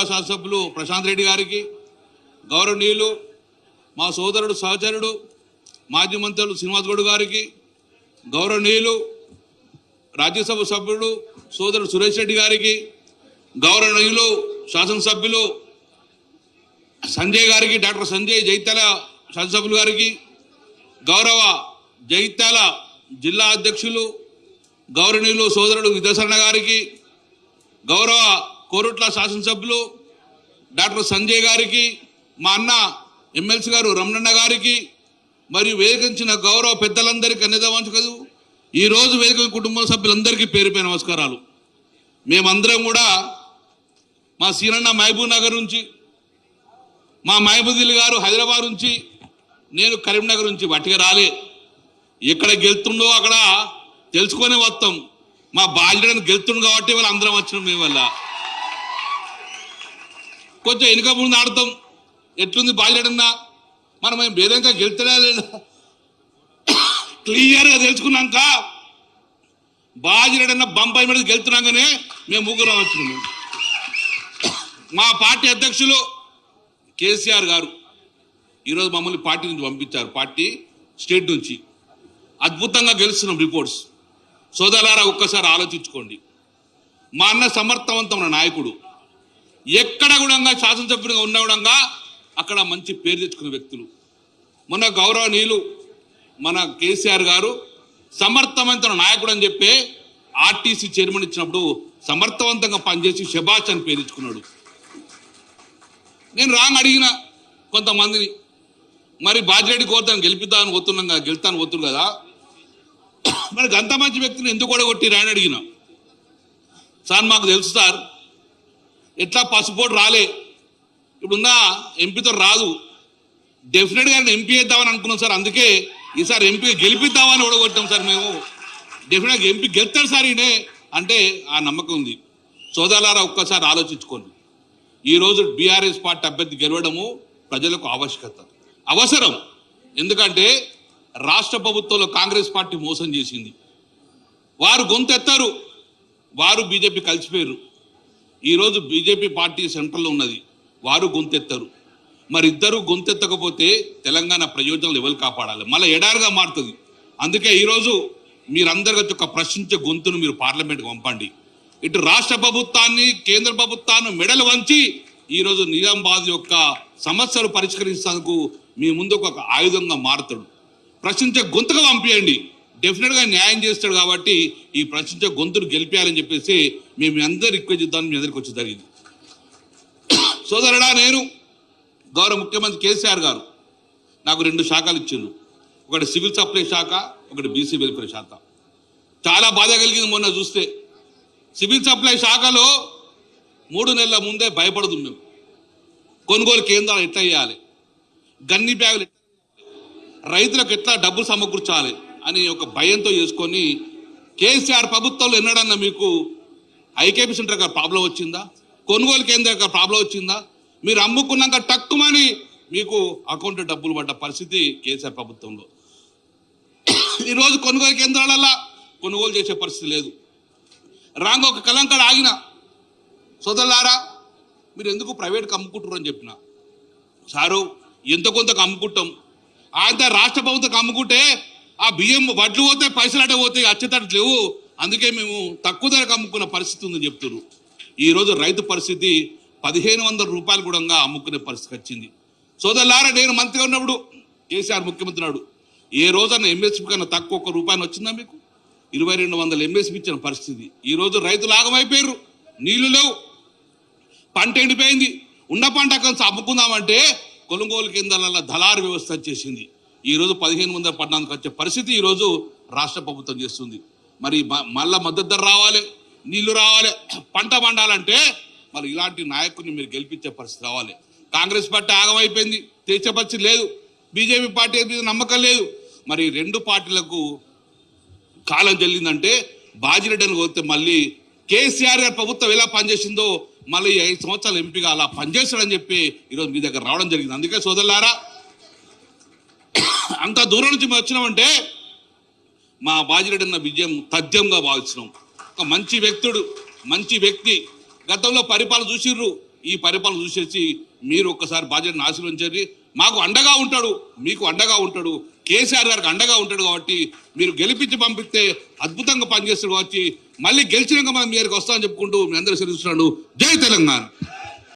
శాసనసభ్యులు ప్రశాంత్ రెడ్డి గారికి గౌరవనీయులు మా సోదరుడు సహచరుడు మాజీ మంత్రులు శ్రీనివాస్ గౌడ్ గారికి గౌరవనీయులు రాజ్యసభ సభ్యుడు సోదరుడు సురేష్ రెడ్డి గారికి గౌరవనీయులు శాసనసభ్యులు సంజయ్ గారికి డాక్టర్ సంజయ్ జైత్యాల శాసనసభ్యులు గారికి గౌరవ జైత్యాల జిల్లా అధ్యక్షులు గౌరవనీయులు సోదరుడు విద్యాసరణ గారికి గౌరవ కోరుట్ల శాసనసభ్యులు డాక్టర్ సంజయ్ గారికి మా అన్న ఎమ్మెల్సీ గారు రమణన్న గారికి మరియు వేదికించిన గౌరవ పెద్దలందరికీ అన్నిదవంచు కదూ? ఈరోజు వేదిక కుటుంబ సభ్యులందరికీ పేరుపై నమస్కారాలు. మేమందరం కూడా మా సీనన్న మహబూబ్ నగర్ నుంచి మా మహబూదిల్ గారు హైదరాబాద్ నుంచి నేను కరీంనగర్ నుంచి వట్టిగా రాలే. ఎక్కడ గెలుతుండో అక్కడ తెలుసుకొని వస్తాం. మా బాల్యడని గెలుతుండు కాబట్టి వాళ్ళు అందరం వచ్చినాం మేము వల్ల కొంచెం వెనుక ముందు ఆడతాం. ఎట్లుంది బాధ్యతన్నా మనం ఏం భేదంగా గెలుతున్నా లేదా? క్లియర్గా తెలుసుకున్నాక బాధ్యతన్న బంపై మీద గెలుతున్నాగానే మేము ముగ్గురు వచ్చినాము మా పార్టీ అధ్యక్షులు కేసీఆర్ గారు ఈరోజు మమ్మల్ని పార్టీ నుంచి పంపించారు. పార్టీ స్టేట్ నుంచి. అద్భుతంగా గెలుస్తున్నాం రిపోర్ట్స్. సోదరులారా ఒక్కసారి ఆలోచించుకోండి. మా అన్న సమర్థవంతమైన నాయకుడు. ఎక్కడ కూడా శాసనసభ్యుడిగా ఉన్న కూడా అక్కడ మంచి పేరు తెచ్చుకున్న వ్యక్తులు. మన గౌరవనీయులు మన కేసీఆర్ గారు సమర్థవంతమైన నాయకుడు అని చెప్పి ఆర్టీసీ చైర్మన్ ఇచ్చినప్పుడు సమర్థవంతంగా పనిచేసి శభాష్ అని పేరు తెచ్చుకున్నాడు. నేను రాంగ్ అడిగిన కొంతమందిని మరి బాజిరెడ్డి కోరుతాను గెలిపిద్దామని పోతున్నాం కదా గెలుతాను పోతురు కదా. మరి అంత మంచి వ్యక్తిని ఎందుకు కూడా కొట్టి రాని అడిగిన. సార్ మాకు తెలుసు సార్ ఎట్లా పసుపోటు రాలే? ఇప్పుడున్న ఎంపీతో రాదు. డెఫినెట్గా ఎంపీ వేద్దామని అనుకున్నాం సార్. అందుకే ఈసారి ఎంపీ గెలిపిద్దామని ఓడగొట్టాం సార్ మేము. డెఫినెట్గా ఎంపీ గెలుస్తాడు సార్ ఈయనే. అంటే ఆ నమ్మకం ఉంది. సోదరులారా ఒక్కసారి ఆలోచించుకోండి. ఈరోజు బీఆర్ఎస్ పార్టీ అభ్యర్థి గెలవడము ప్రజలకు ఆవశ్యకత. అవసరం. ఎందుకంటే రాష్ట్ర ప్రభుత్వంలో కాంగ్రెస్ పార్టీ మోసం చేసింది. వారు గొంతెత్తారు. వారు బీజేపీ కలిసిపోయారు ఈరోజు బీజేపీ పార్టీ సెంట్రల్లో ఉన్నది. వారు గొంతెత్తారు. మరి ఇద్దరు గొంతెత్తకపోతే తెలంగాణ ప్రయోజనాలు ఎవరు కాపాడాలి? మళ్ళీ ఎడారుగా మారుతుంది. అందుకే ఈరోజు మీరందరి ఒక ప్రశ్నించే గొంతును మీరు పార్లమెంట్కి పంపండి. ఇటు రాష్ట్ర ప్రభుత్వాన్ని కేంద్ర ప్రభుత్వాన్ని మెడలు వంచి ఈరోజు నిజామాబాద్ యొక్క సమస్యలు పరిష్కరించడానికి మీ ముందుకు ఒక ఆయుధంగా మారుతాడు. ప్రశ్నించే గొంతుగా పంపించండి డెఫినెట్గా న్యాయం చేస్తాడు కాబట్టి ఈ ప్రశ్నించే గొంతును గెలిపేయాలని చెప్పేసి మేము మీ అందరు రిక్వెస్ట్ చేద్దామని మీ అందరికి వచ్చి జరిగింది. సోదరుడా నేను గౌరవ ముఖ్యమంత్రి కేసీఆర్ గారు నాకు రెండు శాఖలు ఇచ్చిండ్రు. ఒకటి సివిల్ సప్లై శాఖ ఒకటి బీసీ వెల్ఫేర్ శాఖ. చాలా బాధ కలిగింది మొన్న చూస్తే. సివిల్ సప్లై శాఖలో మూడు నెలల ముందే భయపడదు మేము. కొనుగోలు కేంద్రాలు ఎట్లా చేయాలి? గన్ని బ్యాగులు రైతులకు ఎట్లా డబ్బులు సమకూర్చాలి? అని ఒక భయంతో చేసుకొని కేసీఆర్ ప్రభుత్వంలో ఎన్నడన్నా మీకు ఐకేపీ సెంటర్ గారు ప్రాబ్లం వచ్చిందా? కొనుగోలు కేంద్ర గారు ప్రాబ్లం వచ్చిందా? మీరు అమ్ముకున్నాక టక్కుమని మీకు అకౌంట్ డబ్బులు పడ్డ పరిస్థితి కేసీఆర్ ప్రభుత్వంలో. ఈరోజు కొనుగోలు కేంద్రాలల్లా కొనుగోలు చేసే పరిస్థితి లేదు. రాంగ ఒక కలంకడ ఆగిన. సోదరులారా మీరు ఎందుకు ప్రైవేట్కి అమ్ముకుంటారు అని చెప్పిన? సారు ఎంత కొంతకు అమ్ముకుంటాం. ఆయన రాష్ట్ర ప్రభుత్వం అమ్ముకుంటే ఆ బియ్యం వడ్లు పోతే పైసలు అటే పోతే అచ్చేతట్టు లేవు. అందుకే మేము తక్కువ ధరకు అమ్ముకున్న పరిస్థితి ఉందని చెప్తున్నారు. ఈరోజు రైతు పరిస్థితి పదిహేను వందల రూపాయలు కూడా అమ్ముకునే పరిస్థితి వచ్చింది. సోదరులారా నేను మంత్రిగా ఉన్నప్పుడు కేసీఆర్ ముఖ్యమంత్రి నాడు ఏ రోజన్నా ఎంఎస్పీ కన్నా తక్కువ ఒక రూపాయలు వచ్చిందా మీకు? ఇరవై రెండు వందల ఎంఎస్పీ ఇచ్చిన పరిస్థితి. ఈరోజు రైతులు ఆగమైపోయారు. నీళ్ళు లేవు. పంట ఎండిపోయింది. ఉన్న పంట కలిసి అమ్ముకుందామంటే కొనుగోలు కేంద్రాల దళారు వ్యవస్థ వచ్చేసింది ఈరోజు పదిహేను వందల పద్నాలుగు వచ్చే పరిస్థితి ఈరోజు రాష్ట్ర ప్రభుత్వం చేస్తుంది. మరి మ- మళ్ళా మద్దతు ధర రావాలి నీళ్ళు రావాలి పంట పండాలంటే మరి ఇలాంటి నాయకుడిని మీరు గెలిపించే పరిస్థితి రావాలి. కాంగ్రెస్ పార్టీ ఆగమైపోయింది తెచ్చే పరిస్థితి లేదు బీజేపీ పార్టీ మీద నమ్మకం లేదు. మరి రెండు పార్టీలకు కాలం చెల్లిందంటే బాజిరెడ్డిని కోరితే మళ్ళీ కేసీఆర్ గారి ప్రభుత్వం ఎలా పనిచేసిందో మళ్ళీ ఈ ఐదు సంవత్సరాలు ఎంపీగా అలా పనిచేస్తాడని చెప్పి ఈరోజు మీ దగ్గర రావడం జరిగింది. అందుకే సోదరులారా అంత దూరం నుంచి మేము వచ్చినామంటే మా బాజిరెడ్డి అన్న విజయం తథ్యంగా భావించినాం ఒక మంచి వ్యక్తుడు మంచి వ్యక్తి. గతంలో పరిపాలన చూసిర్రు. ఈ పరిపాలన చూసేసి మీరు ఒక్కసారి బాధ్యతను ఆశీర్వదించండి. మాకు అండగా ఉంటాడు మీకు అండగా ఉంటాడు. కేసీఆర్ గారికి అండగా ఉంటాడు కాబట్టి మీరు గెలిపించి పంపిస్తే అద్భుతంగా పనిచేస్తాడు కాబట్టి మళ్ళీ గెలిచినాక మనం మీ దగ్గరికి వస్తామని చెప్పుకుంటూ మీ అందరూ సెలవుస్తున్నాడు జై తెలంగాణ.